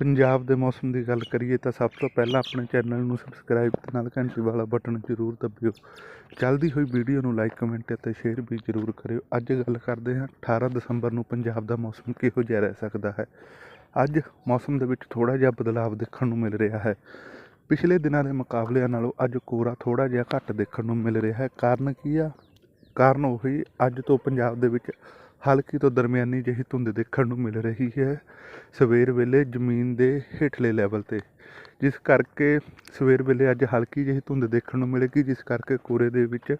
ਪੰਜਾਬ ਦੇ ਮੌਸਮ ਦੀ ਗੱਲ ਕਰੀਏ ਤਾਂ ਸਭ ਤੋਂ ਪਹਿਲਾਂ ਆਪਣੇ ਚੈਨਲ ਨੂੰ ਸਬਸਕ੍ਰਾਈਬ ਤੇ ਨਾਲ ਘੰਟੀ ਵਾਲਾ ਬਟਨ ਜ਼ਰੂਰ ਦਬਿਓ। ਜਲਦੀ ਹੋਈ ਵੀਡੀਓ ਨੂੰ ਲਾਈਕ ਕਮੈਂਟ ਅਤੇ ਸ਼ੇਅਰ ਵੀ ਜ਼ਰੂਰ ਕਰਿਓ। ਅੱਜ ਗੱਲ ਕਰਦੇ ਹਾਂ 18 ਦਸੰਬਰ ਨੂੰ ਪੰਜਾਬ ਦਾ ਮੌਸਮ ਕਿਹੋ ਜਿਹਾ ਰਹਿ ਸਕਦਾ ਹੈ? ਅੱਜ ਮੌਸਮ ਦੇ ਵਿੱਚ ਥੋੜਾ ਜਿਹਾ ਬਦਲਾਅ ਦੇਖਣ ਨੂੰ ਮਿਲ ਰਿਹਾ ਹੈ। ਪਿਛਲੇ ਦਿਨਾਂ ਦੇ ਮੁਕਾਬਲਿਆਂ ਨਾਲੋਂ ਅੱਜ ਕੋਰਾ ਥੋੜਾ ਜਿਹਾ ਘੱਟ ਦੇਖਣ ਨੂੰ ਮਿਲ ਰਿਹਾ ਹੈ। ਕਾਰਨ ਕੀ ਆ? ਕਾਰਨ ਉਹੀ ਅੱਜ ਤੋਂ ਪੰਜਾਬ ਦੇ ਵਿੱਚ ਹਲਕੀ ਤੋਂ ਦਰਮਿਆਨੀ ਜਿਹੀ ਧੁੰਦ ਦੇਖਣ ਨੂੰ ਮਿਲ ਰਹੀ ਹੈ। ਸਵੇਰ ਵੇਲੇ ਜ਼ਮੀਨ ਦੇ ਹੇਠਲੇ ਲੈਵਲ ਤੇ, ਜਿਸ ਕਰਕੇ ਸਵੇਰ ਵੇਲੇ ਅੱਜ ਹਲਕੀ ਜਿਹੀ ਧੁੰਦ ਦੇਖਣ ਨੂੰ ਮਿਲੇਗੀ, ਜਿਸ ਕਰਕੇ ਕੋਰੇ ਦੇ ਵਿੱਚ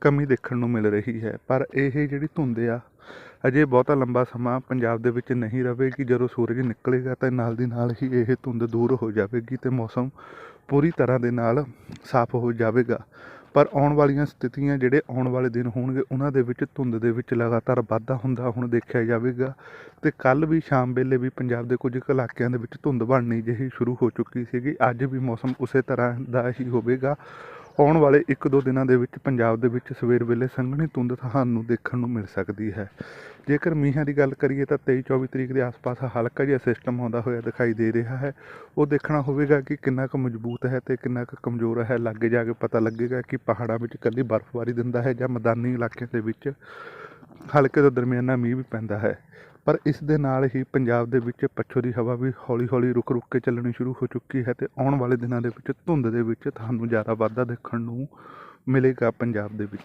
ਕਮੀ ਦੇਖਣ ਨੂੰ ਮਿਲ ਰਹੀ ਹੈ। ਪਰ ਇਹ ਜਿਹੜੀ ਧੁੰਦ ਆ, ਅਜੇ ਬਹੁਤਾ ਲੰਬਾ ਸਮਾਂ ਪੰਜਾਬ ਦੇ ਵਿੱਚ ਨਹੀਂ ਰਹੇਗੀ। ਜਦੋਂ ਸੂਰਜ ਨਿਕਲੇਗਾ ਤਾਂ ਨਾਲ ਦੀ ਨਾਲ ਹੀ ਇਹ ਧੁੰਦ ਦੂਰ ਹੋ ਜਾਵੇਗੀ ਤੇ ਮੌਸਮ ਪੂਰੀ ਤਰ੍ਹਾਂ ਦੇ ਨਾਲ ਸਾਫ਼ ਹੋ ਜਾਵੇਗਾ। ਪਰ ਆਉਣ ਵਾਲੀਆਂ ਸਥਿਤੀਆਂ ਜਿਹੜੇ ਆਉਣ ਵਾਲੇ ਦਿਨ ਹੋਣਗੇ, ਉਹਨਾਂ ਦੇ ਵਿੱਚ ਧੁੰਦ ਦੇ ਵਿੱਚ ਲਗਾਤਾਰ ਵਾਧਾ ਹੁੰਦਾ ਹੁਣ ਦੇਖਿਆ ਜਾਵੇਗਾ। ਤੇ ਕੱਲ ਵੀ ਸ਼ਾਮ ਵੇਲੇ ਵੀ ਪੰਜਾਬ ਦੇ ਕੁਝ ਕੁ ਇਲਾਕਿਆਂ ਦੇ ਵਿੱਚ ਧੁੰਦ ਬਣਨੀ ਜਿਹੀ ਸ਼ੁਰੂ ਹੋ ਚੁੱਕੀ ਸੀਗੀ। ਅੱਜ ਵੀ ਮੌਸਮ ਉਸੇ ਤਰ੍ਹਾਂ ਦਾ ਹੀ ਹੋਵੇਗਾ। ਆਉਣ ਵਾਲੇ ਇੱਕ ਦੋ ਦਿਨਾਂ ਦੇ ਵਿੱਚ ਪੰਜਾਬ ਦੇ ਵਿੱਚ ਸਵੇਰ ਵੇਲੇ ਸੰਘਣੀ ਧੁੰਦ ਤੁਹਾਨੂੰ ਦੇਖਣ ਨੂੰ ਮਿਲ ਸਕਦੀ ਹੈ। ਜੇਕਰ ਮੀਂਹਾਂ ਦੀ ਗੱਲ ਕਰੀਏ ਤਾਂ 23 24 ਤਰੀਕ ਦੇ ਆਸ-ਪਾਸ ਹਲਕਾ ਜਿਹਾ ਸਿਸਟਮ ਆਉਂਦਾ ਹੋਇਆ ਦਿਖਾਈ ਦੇ ਰਿਹਾ ਹੈ। ਉਹ ਦੇਖਣਾ ਹੋਵੇਗਾ ਕਿ ਕਿੰਨਾ ਕੁ ਮਜ਼ਬੂਤ ਹੈ ਤੇ ਕਿੰਨਾ ਕੁ ਕਮਜ਼ੋਰ ਹੈ। ਲੱਗੇ ਜਾ ਕੇ ਪਤਾ ਲੱਗੇਗਾ ਕਿ ਪਹਾੜਾਂ ਵਿੱਚ ਇਕੱਲੀ ਬਰਫ਼ਬਾਰੀ ਦਿੰਦਾ ਹੈ ਜਾਂ ਮੈਦਾਨੀ ਇਲਾਕਿਆਂ ਦੇ ਵਿੱਚ ਹਲਕੇ ਤੋਂ ਦਰਮਿਆਨਾ ਮੀਂਹ ਵੀ ਪੈਂਦਾ ਹੈ। ਪਰ ਇਸ ਦੇ ਨਾਲ ਹੀ ਪੰਜਾਬ ਦੇ ਵਿੱਚ ਪੱਛੋ ਦੀ ਹਵਾ ਵੀ ਹੌਲੀ-ਹੌਲੀ ਰੁਕ-ਰੁਕ ਕੇ ਚੱਲਣੀ ਸ਼ੁਰੂ ਹੋ ਚੁੱਕੀ ਹੈ ਤੇ ਆਉਣ ਵਾਲੇ ਦਿਨਾਂ ਦੇ ਵਿੱਚ ਧੁੰਦ ਦੇ ਵਿੱਚ ਤੁਹਾਨੂੰ ਜ਼ਿਆਦਾ ਵਾਧਾ ਦੇਖਣ ਨੂੰ ਮਿਲੇਗਾ ਪੰਜਾਬ ਦੇ ਵਿੱਚ।